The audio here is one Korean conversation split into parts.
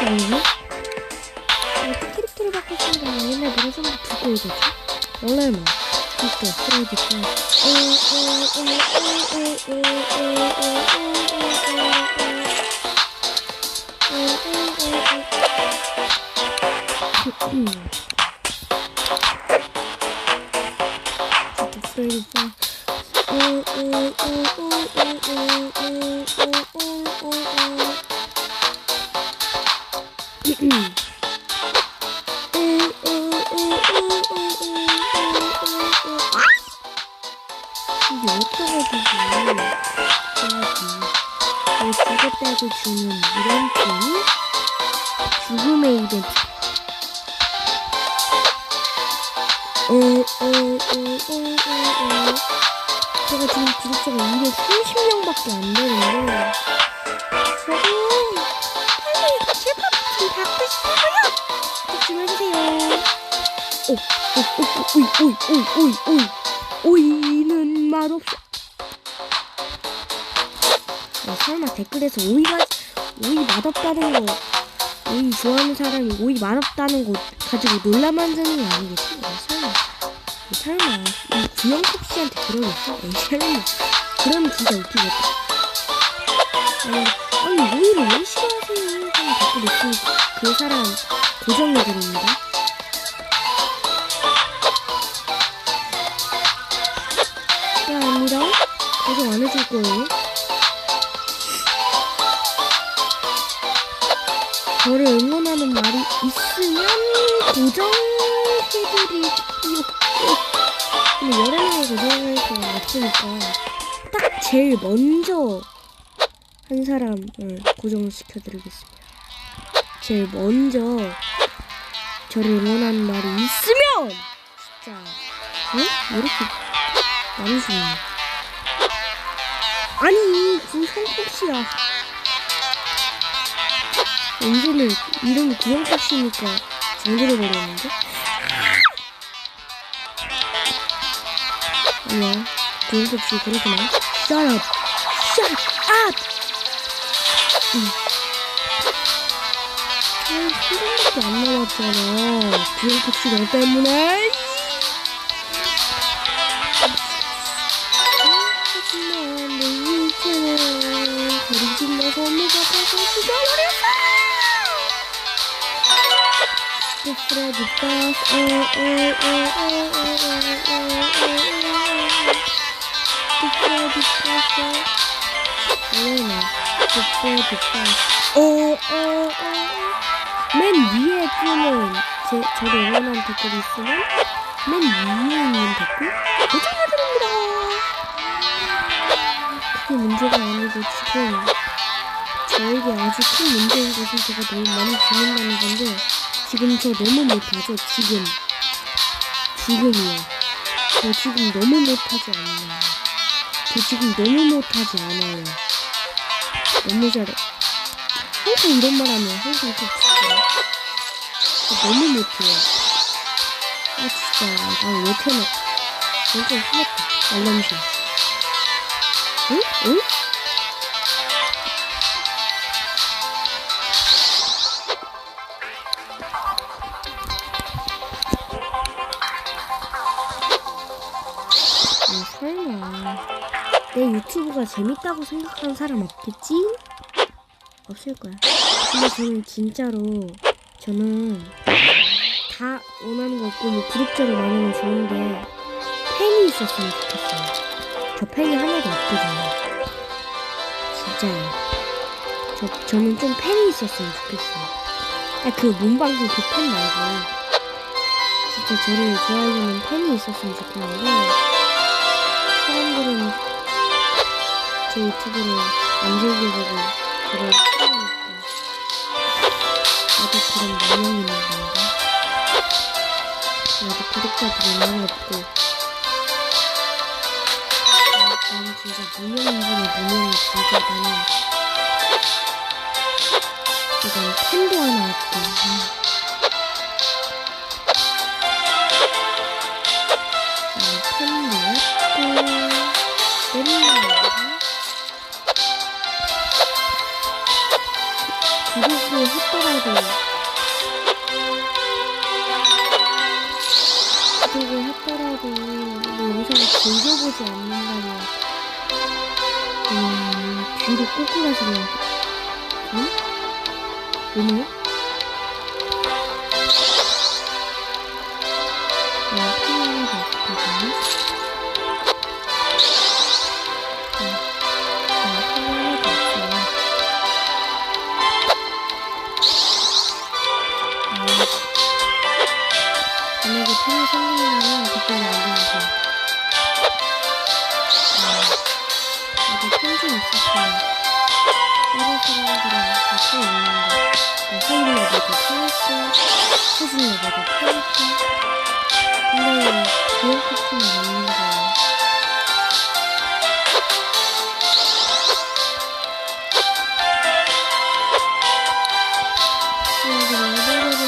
어, 캐릭터를 바꿨으니까 옛날 노래 좀 듣고 있었죠? 원래는 그때 프레이드 때 프레이드 이게 어떡하지? 해야지. 이 죽었다고 주는 이벤트는 죽음의 이벤트. 어. 제가 지금 구독자가 230명밖에 안 되는데 슈퍼 좀 받고 싶어요. 구독 좀 해주세요. 오, 오, 오, 오, 오이, 오이, 오이, 오이, 오이. 오이는 맛없어. 야, 설마 댓글에서 오이가 오이 맛없다는 거, 오이 좋아하는 사람이 오이 맛없다는 거 가지고 놀라 만드는 거 아니겠지? 야, 설마, 야, 설마 이 구영국 씨한테 그러겠어? 에이, 설마. 그러면 진짜 웃기겠다. 아니, 아니 오이를 왜 싫어하 댓글 있으면 그 사람 고정해드립니다. 야, 아니라 고정 안 해줄 거예요. 저를 응원하는 말이 있으면 고정해드릴게요. 근데 여러 명이 고정할 수가 없으니까 딱 제일 먼저 한 사람을 고정을 시켜드리겠습니다. 제일 먼저 저를 응원하는 말이 있으면 진짜 어? 왜 이렇게 남순 아니 구성국 씨야. 이름을 이름이 구성국 씨니까 정들어 버렸는데? 아니야 구성국 씨 그러지 마 Shut up. Shut up. 응. 아, 한 번밖에 안 남았잖아. 구성국 씨너 때문에? 인생은 그리긴 내 선물가 벌써 죽어버렸어. 스프레드 바스 스프레드 바스 얼마나 스프레드 바스 맨 위에 뜨는 제, 저를 응원한 댓글이 있으면 맨 위에 있는 댓글? 고정해드립니다. 그게 문제가 아니고 지금 저에게 아주 큰 문제인 것은 제가 너무 많이 죽는다는 건데 지금 저 너무 못하죠 지금. 지금이요. 저 지금 너무 못하지 않나요. 저 지금 너무 못하지 않아요. 너무 잘해 항상 이런 말 하면 항상 좀 저 너무 못해요 아 진짜 나왜 태어났 완전 화났다 알람시 응? 응? 아, 설마 내 유튜브가 재밌다고 생각하는 사람 없겠지? 없을 거야. 근데 저는 진짜로 저는 다 원하는 거 없고 뭐 구독자를 많으면 좋은데 팬이 있었으면 좋겠어요. 저 팬이 하나도 없거든요. 진짜요. 저 저는 좀 팬이 있었으면 좋겠어요. 아, 그 문방구 그 팬 말고 진짜 저를 좋아해주는 팬이 있었으면 좋겠는데 사람들은 제 유튜브를 안 즐겨보고 저를 싫어하니까 나도 그런 무명이 있는 건가? 나도 구독자들이 너무 없고 나- 나는 진짜 무명인 중에 무명이 진짜 나는 이건 팬도 하나. 나는 팬도 없고 맨날 구독을 했더라도 내 영상을 즐겨보지 않는다면 음, 뒤로 꼬꾸라지면 응? 왜냐? 사람들은 다또 있는데, 뭐, 하이레버도 팬있고, 수진레버도 팬있고, 근데 그런 커플은 없는 거예요. 근데 레버들은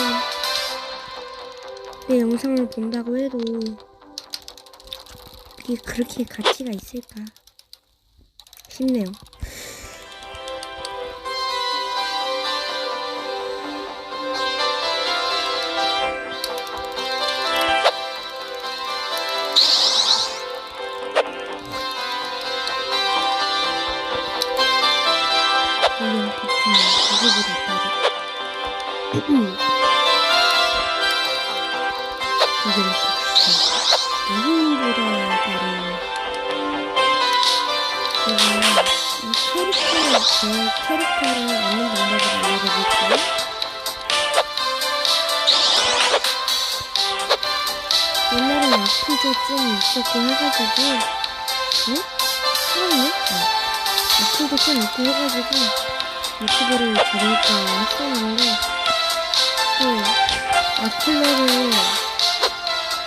내 영상을 본다고 해도 이게 그렇게 가치가 있을까 싶네요. 빠르. 이건 혹시 누구보다 빠른. 제가 이 캐릭터를 제 캐릭터를 얻는 방법을 알려드릴게요. 옛날엔 아프도 좀 있었고 해가지고, 응? 처음에? 어. 아프도 좀 있고 해가지고, 유튜브를 들을까 했었는데, 또, 아플러를,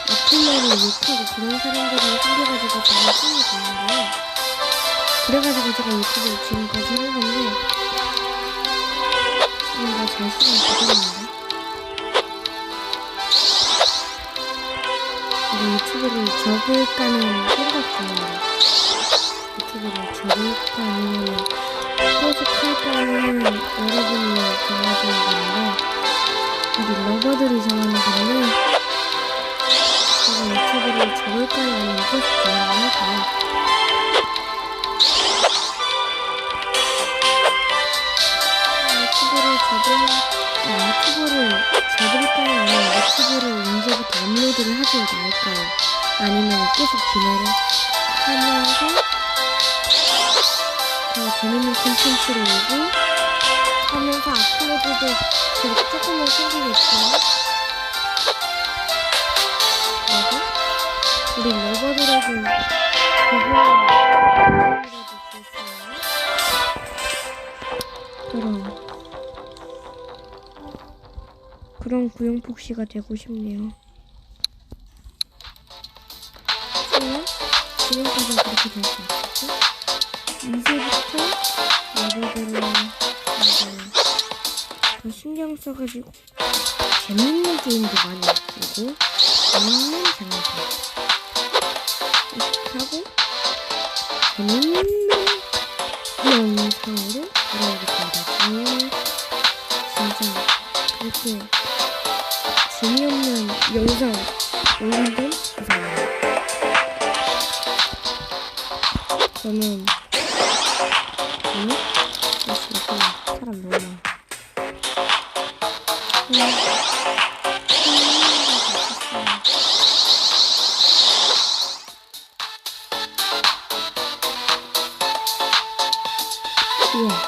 아플러를 욕하고 그런 사람들이 생겨가지고 제가 드는 거예요. 그래가지고 제가 유튜브를 지금까지 한 건데, 뭔가 자신이 들었는데. 이거 유튜브를 접을까는 생각 중이에요. 유튜브를 접을까 아니면 포직할까는 여러분이 정하시는 건데, 우리 러버들이 정하는 건데, 제가 유튜브를 접을까요 아니면 정하는 할까요? 유튜브를 접을, 아, 유튜브를 접을까요? 아니면 유튜브를 언제부터 업로드를 하지 말까요? 아니면 계속 진행을 하면서 더 재밌는 콘텐츠를 오고 하면서 앞으로도 계속 조금은 생기겠지만 그리고 우리 러버들에게 그거라도 있는 그럼 그런 구용폭시가 되고 싶네요. 하지만 지금까지는 그렇게 될수 없었고 이제부터 이제 더 신경 써가지고 재밌는 게임도 많이 있고 재밌는 장소 하고 재밌는 영상으로 돌아오겠습니다. 진짜 그렇게 재미없는 영상 올린 건 이상해요. 저는 저는 역시 이렇게 사람 너무 많아. 음, 음, 우와.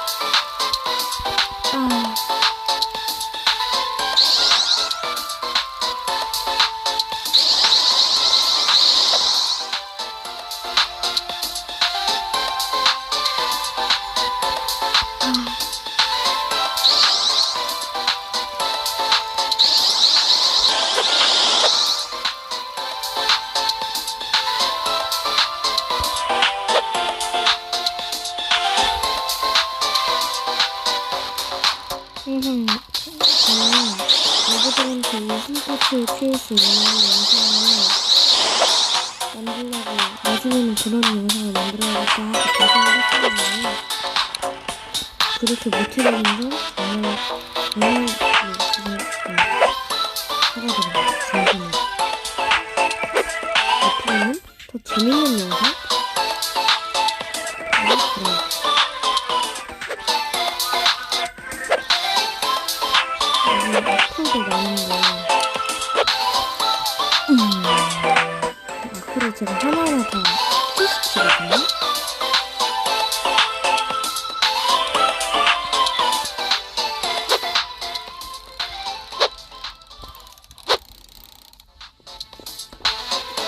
웃음꽃을 피울 수 있는 영상을 만들려고 나중에는 그런 영상을 만들어야겠다 하고 결정을 했었는데 그렇게 못해버린 건 정말 지금 네, 사과드립니다. 진심으로. 앞으로는 더 재밌는 영상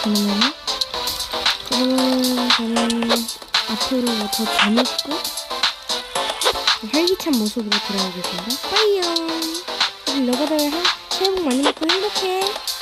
그러면은 그러면 저는 앞으로 더 재밌고 활기찬 모습으로 돌아오겠습니다. 빠이요. 우리 러버들 새해 복 많이 받고 행복해.